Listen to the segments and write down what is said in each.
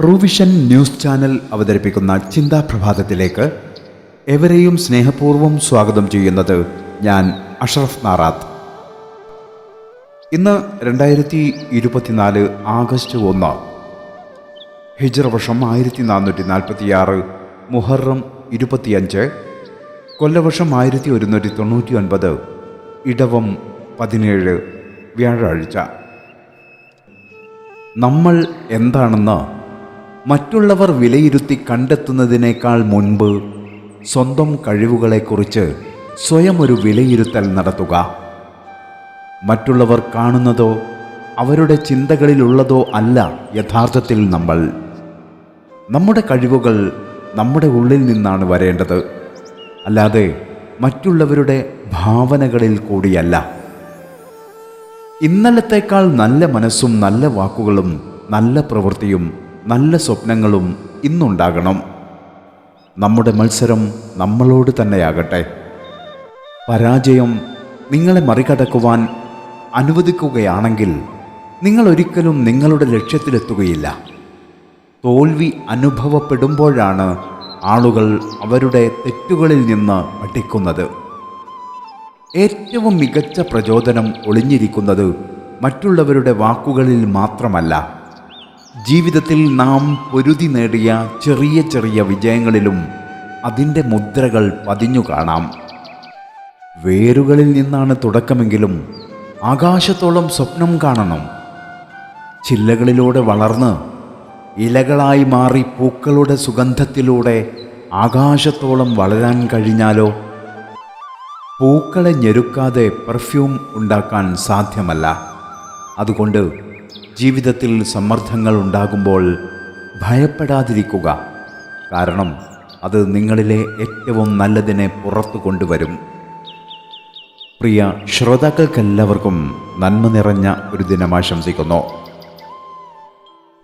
Truevision news channel അവതരിപ്പിക്കുന്ന ചിന്താ പ്രഭാതത്തിലേക്ക് എവരെയും സ്നേഹപൂർവം സ്വാഗതം ചെയ്യുന്നത് ഞാൻ അഷറഫ് നാറാത്ത്. ഇന്ന് രണ്ടായിരത്തി ഇരുപത്തിനാല് ആഗസ്റ്റ് ഒന്ന് ഹിജറ വർഷം ആയിരത്തി നാനൂറ്റി നാൽപ്പത്തിയാറ് മുഹറം ഇരുപത്തിയഞ്ച് കൊല്ലവർഷം ആയിരത്തി ഒരുന്നൂറ്റി തൊണ്ണൂറ്റി ഒൻപത് ഇടവം പതിനേഴ് വ്യാഴാഴ്ച. നമ്മൾ എന്താണെന്ന് മറ്റുള്ളവർ വിലയിരുത്തി കണ്ടെത്തുന്നതിനേക്കാൾ മുൻപ് സ്വന്തം കഴിവുകളെക്കുറിച്ച് സ്വയം ഒരു വിലയിരുത്തൽ നടത്തുക. മറ്റുള്ളവർ കാണുന്നതോ അവരുടെ ചിന്തകളിലുള്ളതോ അല്ല യഥാർത്ഥത്തിൽ നമ്മൾ. നമ്മുടെ കഴിവുകൾ നമ്മുടെ ഉള്ളിൽ നിന്നാണ് വരേണ്ടത്. അല്ലാതെ മറ്റുള്ളവരുടെ ഭാവനകളിൽ കൂടിയല്ല. ഇന്നലത്തേക്കാൾ നല്ല മനസ്സും നല്ല വാക്കുകളും നല്ല പ്രവൃത്തിയും നല്ല സ്വപ്നങ്ങളും ഇന്നുണ്ടാകണം. നമ്മുടെ മത്സരം നമ്മളോട് തന്നെയാകട്ടെ. പരാജയം നിങ്ങളെ മറികടക്കുവാൻ അനുവദിക്കുകയാണെങ്കിൽ നിങ്ങൾ ഒരിക്കലും നിങ്ങളുടെ ലക്ഷ്യത്തിലെത്തുകയില്ല. തോൽവി അനുഭവപ്പെടുമ്പോഴാണ് ആളുകൾ അവരുടെ തെറ്റുകളിൽ നിന്ന് പഠിക്കുന്നത്. ഏറ്റവും മികച്ച പ്രചോദനം ഒളിഞ്ഞിരിക്കുന്നത് മറ്റുള്ളവരുടെ വാക്കുകളിൽ മാത്രമല്ല. ജീവിതത്തിൽ നാം പൊരുതി നേടിയ ചെറിയ ചെറിയ വിജയങ്ങളിലും അതിന്റെ മുദ്രകൾ പതിഞ്ഞു കാണാം. വേരുകളിൽ നിന്നാണ് തുടക്കമെങ്കിലും ആകാശത്തോളം സ്വപ്നം കാണണം. ചില്ലകളിലൂടെ വളർന്ന് ഇലകളായി മാറി പൂക്കളുടെ സുഗന്ധത്തിലൂടെ ആകാശത്തോളം വളരാൻ കഴിഞ്ഞാലോ? പൂക്കളെ ഞെരുക്കാതെ പെർഫ്യൂം ഉണ്ടാക്കാൻ സാധ്യമല്ല. അതുകൊണ്ട് ജീവിതത്തിൽ സമ്മർദ്ദങ്ങൾ ഉണ്ടാകുമ്പോൾ ഭയപ്പെടാതിരിക്കുക. കാരണം അത് നിങ്ങളിലെ ഏറ്റവും നല്ലതിനെ പുറത്തു കൊണ്ടുവരും. പ്രിയ ശ്രോതാക്കൾക്കെല്ലാവർക്കും നന്മ നിറഞ്ഞ ഒരു ദിനം ആശംസിക്കുന്നു.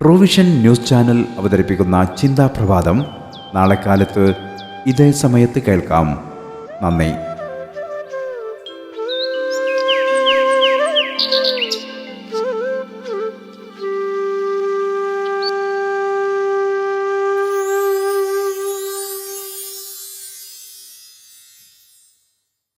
പ്രൊവിഷൻ ന്യൂസ് ചാനൽ അവതരിപ്പിക്കുന്ന ചിന്താപ്രഭാതം നാളെ കാലത്ത് ഇതേ സമയത്ത് കേൾക്കാം. നന്ദി.